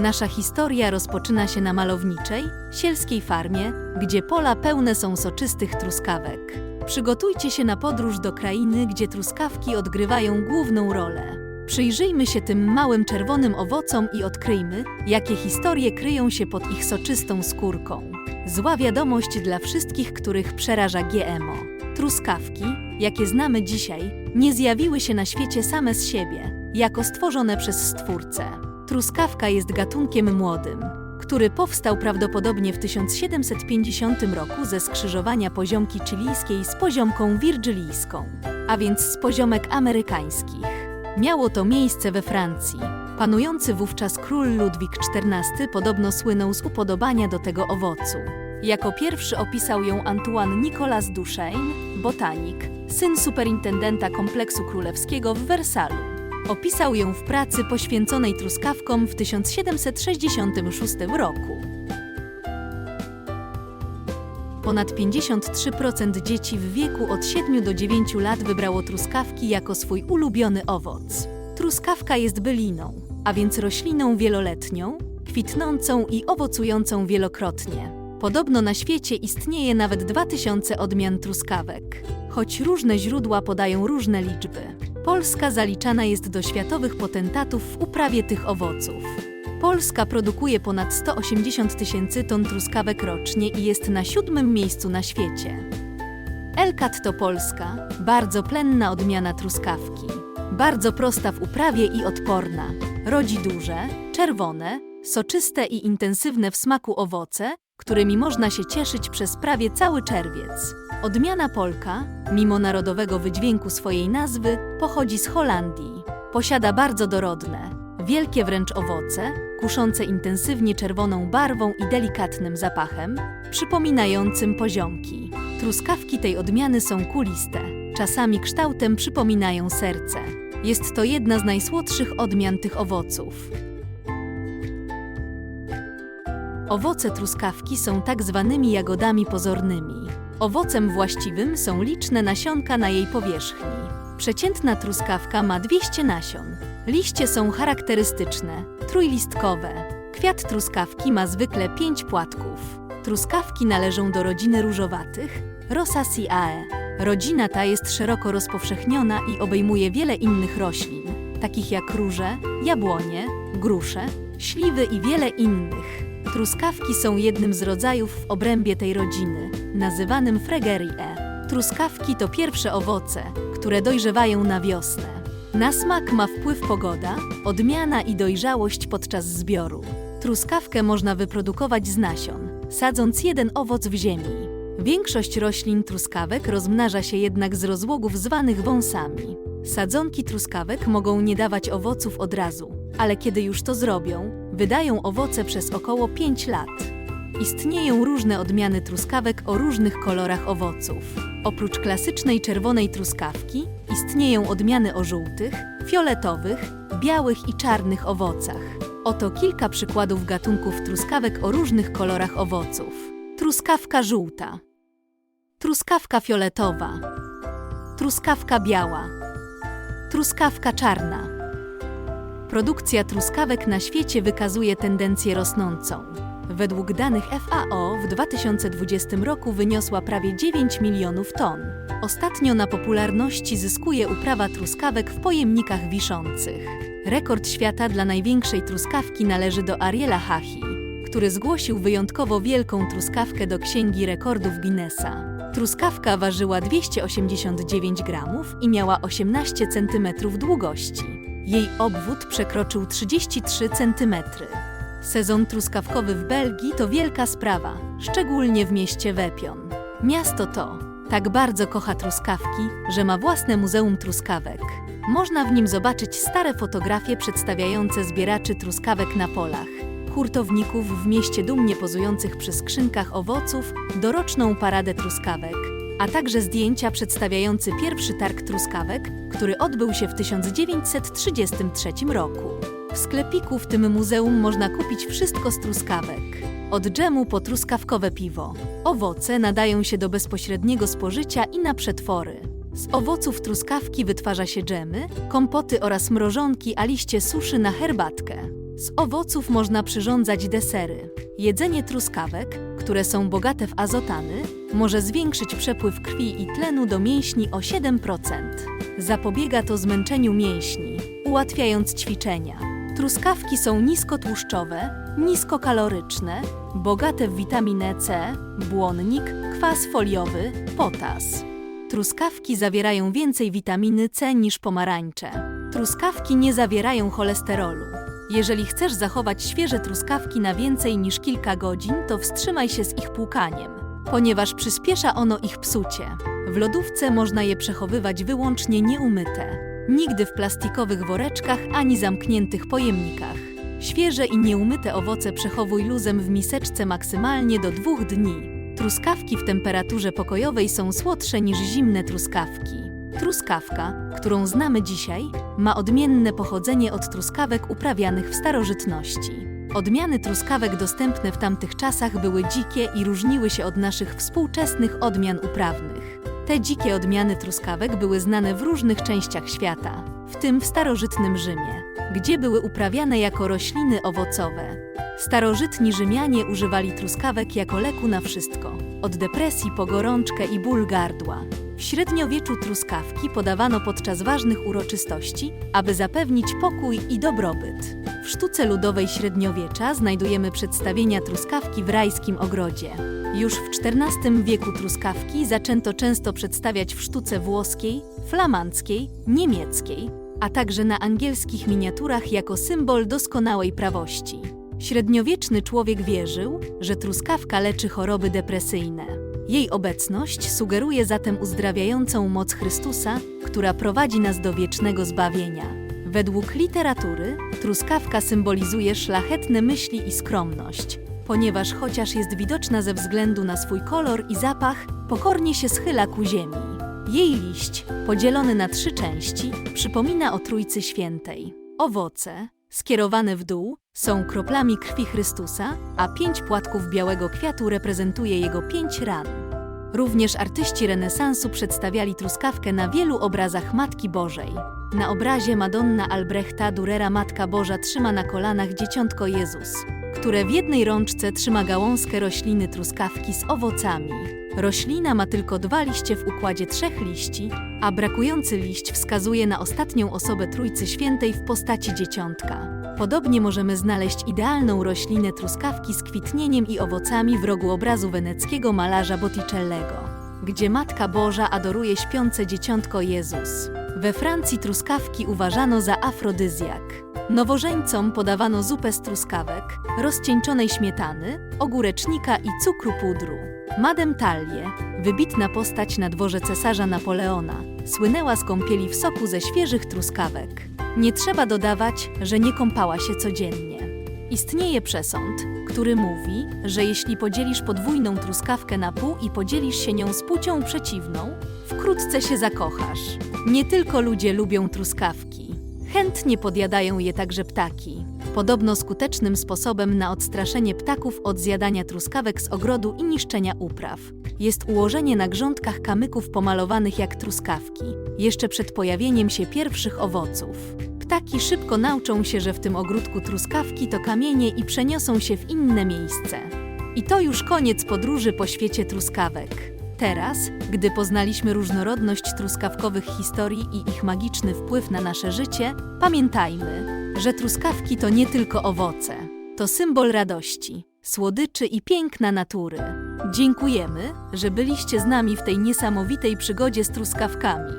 Nasza historia rozpoczyna się na malowniczej, sielskiej farmie, gdzie pola pełne są soczystych truskawek. Przygotujcie się na podróż do krainy, gdzie truskawki odgrywają główną rolę. Przyjrzyjmy się tym małym czerwonym owocom i odkryjmy, jakie historie kryją się pod ich soczystą skórką. Zła wiadomość dla wszystkich, których przeraża GMO. Truskawki, jakie znamy dzisiaj, nie zjawiły się na świecie same z siebie, jako stworzone przez Stwórcę. Truskawka jest gatunkiem młodym, który powstał prawdopodobnie w 1750 roku ze skrzyżowania poziomki chilijskiej z poziomką wirgylijską, a więc z poziomek amerykańskich. Miało to miejsce we Francji. Panujący wówczas król Ludwik XIV podobno słynął z upodobania do tego owocu. Jako pierwszy opisał ją Antoine Nicolas Duchesne, botanik, syn superintendenta kompleksu królewskiego w Wersalu. Opisał ją w pracy poświęconej truskawkom w 1766 roku. Ponad 53% dzieci w wieku od 7 do 9 lat wybrało truskawki jako swój ulubiony owoc. Truskawka jest byliną, a więc rośliną wieloletnią, kwitnącą i owocującą wielokrotnie. Podobno na świecie istnieje nawet 2000 odmian truskawek, choć różne źródła podają różne liczby. Polska zaliczana jest do światowych potentatów w uprawie tych owoców. Polska produkuje ponad 180 tysięcy ton truskawek rocznie i jest na siódmym miejscu na świecie. Elkat to polska, bardzo plenna odmiana truskawki. Bardzo prosta w uprawie i odporna. Rodzi duże, czerwone, soczyste i intensywne w smaku owoce, którymi można się cieszyć przez prawie cały czerwiec. Odmiana polka, mimo narodowego wydźwięku swojej nazwy, pochodzi z Holandii. Posiada bardzo dorodne, wielkie wręcz owoce, kuszące intensywnie czerwoną barwą i delikatnym zapachem, przypominającym poziomki. Truskawki tej odmiany są kuliste, czasami kształtem przypominają serce. Jest to jedna z najsłodszych odmian tych owoców. Owoce truskawki są tak zwanymi jagodami pozornymi. Owocem właściwym są liczne nasionka na jej powierzchni. Przeciętna truskawka ma 200 nasion. Liście są charakterystyczne, trójlistkowe. Kwiat truskawki ma zwykle 5 płatków. Truskawki należą do rodziny różowatych, Rosaceae. Rodzina ta jest szeroko rozpowszechniona i obejmuje wiele innych roślin, takich jak róże, jabłonie, grusze, śliwy i wiele innych. Truskawki są jednym z rodzajów w obrębie tej rodziny, nazywanym Fregerie. Truskawki to pierwsze owoce, które dojrzewają na wiosnę. Na smak ma wpływ pogoda, odmiana i dojrzałość podczas zbioru. Truskawkę można wyprodukować z nasion, sadząc jeden owoc w ziemi. Większość roślin truskawek rozmnaża się jednak z rozłogów zwanych wąsami. Sadzonki truskawek mogą nie dawać owoców od razu, ale kiedy już to zrobią, wydają owoce przez około 5 lat. Istnieją różne odmiany truskawek o różnych kolorach owoców. Oprócz klasycznej czerwonej truskawki, istnieją odmiany o żółtych, fioletowych, białych i czarnych owocach. Oto kilka przykładów gatunków truskawek o różnych kolorach owoców. Truskawka żółta, truskawka fioletowa, truskawka biała, truskawka czarna. Produkcja truskawek na świecie wykazuje tendencję rosnącą. Według danych FAO w 2020 roku wyniosła prawie 9 milionów ton. Ostatnio na popularności zyskuje uprawa truskawek w pojemnikach wiszących. Rekord świata dla największej truskawki należy do Ariela Hachi, który zgłosił wyjątkowo wielką truskawkę do Księgi Rekordów Guinnessa. Truskawka ważyła 289 gramów i miała 18 cm długości. Jej obwód przekroczył 33 cm. Sezon truskawkowy w Belgii to wielka sprawa, szczególnie w mieście Wepion. Miasto to tak bardzo kocha truskawki, że ma własne muzeum truskawek. Można w nim zobaczyć stare fotografie przedstawiające zbieraczy truskawek na polach, hurtowników w mieście dumnie pozujących przy skrzynkach owoców, doroczną paradę truskawek, a także zdjęcia przedstawiające pierwszy targ truskawek, który odbył się w 1933 roku. W sklepiku w tym muzeum można kupić wszystko z truskawek. Od dżemu po truskawkowe piwo. Owoce nadają się do bezpośredniego spożycia i na przetwory. Z owoców truskawki wytwarza się dżemy, kompoty oraz mrożonki, a liście suszy na herbatkę. Z owoców można przyrządzać desery. Jedzenie truskawek, które są bogate w azotany, może zwiększyć przepływ krwi i tlenu do mięśni o 7%. Zapobiega to zmęczeniu mięśni, ułatwiając ćwiczenia. Truskawki są niskotłuszczowe, niskokaloryczne, bogate w witaminę C, błonnik, kwas foliowy, potas. Truskawki zawierają więcej witaminy C niż pomarańcze. Truskawki nie zawierają cholesterolu. Jeżeli chcesz zachować świeże truskawki na więcej niż kilka godzin, to wstrzymaj się z ich płukaniem, ponieważ przyspiesza ono ich psucie. W lodówce można je przechowywać wyłącznie nieumyte. Nigdy w plastikowych woreczkach ani zamkniętych pojemnikach. Świeże i nieumyte owoce przechowuj luzem w miseczce maksymalnie do dwóch dni. Truskawki w temperaturze pokojowej są słodsze niż zimne truskawki. Truskawka, którą znamy dzisiaj, ma odmienne pochodzenie od truskawek uprawianych w starożytności. Odmiany truskawek dostępne w tamtych czasach były dzikie i różniły się od naszych współczesnych odmian uprawnych. Te dzikie odmiany truskawek były znane w różnych częściach świata, w tym w starożytnym Rzymie, gdzie były uprawiane jako rośliny owocowe. Starożytni Rzymianie używali truskawek jako leku na wszystko, od depresji po gorączkę i ból gardła. W średniowieczu truskawki podawano podczas ważnych uroczystości, aby zapewnić pokój i dobrobyt. W sztuce ludowej średniowiecza znajdujemy przedstawienia truskawki w rajskim ogrodzie. Już w XIV wieku truskawki zaczęto często przedstawiać w sztuce włoskiej, flamandzkiej, niemieckiej, a także na angielskich miniaturach jako symbol doskonałej prawości. Średniowieczny człowiek wierzył, że truskawka leczy choroby depresyjne. Jej obecność sugeruje zatem uzdrawiającą moc Chrystusa, która prowadzi nas do wiecznego zbawienia. Według literatury truskawka symbolizuje szlachetne myśli i skromność, ponieważ chociaż jest widoczna ze względu na swój kolor i zapach, pokornie się schyla ku ziemi. Jej liść, podzielony na trzy części, przypomina o Trójcy Świętej. Owoce, skierowane w dół, są kroplami krwi Chrystusa, a pięć płatków białego kwiatu reprezentuje jego pięć ran. Również artyści renesansu przedstawiali truskawkę na wielu obrazach Matki Bożej. Na obrazie Madonna Albrechta Durera Matka Boża trzyma na kolanach dzieciątko Jezus, które w jednej rączce trzyma gałązkę rośliny truskawki z owocami. Roślina ma tylko dwa liście w układzie trzech liści, a brakujący liść wskazuje na ostatnią osobę Trójcy Świętej w postaci dzieciątka. Podobnie możemy znaleźć idealną roślinę truskawki z kwitnieniem i owocami w rogu obrazu weneckiego malarza Botticellego, gdzie Matka Boża adoruje śpiące dzieciątko Jezus. We Francji truskawki uważano za afrodyzjak. Nowożeńcom podawano zupę z truskawek, rozcieńczonej śmietany, ogórecznika i cukru pudru. Madame Talie, wybitna postać na dworze cesarza Napoleona, słynęła z kąpieli w soku ze świeżych truskawek. Nie trzeba dodawać, że nie kąpała się codziennie. Istnieje przesąd, który mówi, że jeśli podzielisz podwójną truskawkę na pół i podzielisz się nią z płcią przeciwną, wkrótce się zakochasz. Nie tylko ludzie lubią truskawki. Chętnie podjadają je także ptaki. Podobno skutecznym sposobem na odstraszenie ptaków od zjadania truskawek z ogrodu i niszczenia upraw jest ułożenie na grządkach kamyków pomalowanych jak truskawki, jeszcze przed pojawieniem się pierwszych owoców. Ptaki szybko nauczą się, że w tym ogródku truskawki to kamienie i przeniosą się w inne miejsce. I to już koniec podróży po świecie truskawek. Teraz, gdy poznaliśmy różnorodność truskawkowych historii i ich magiczny wpływ na nasze życie, pamiętajmy, że truskawki to nie tylko owoce. To symbol radości, słodyczy i piękna natury. Dziękujemy, że byliście z nami w tej niesamowitej przygodzie z truskawkami.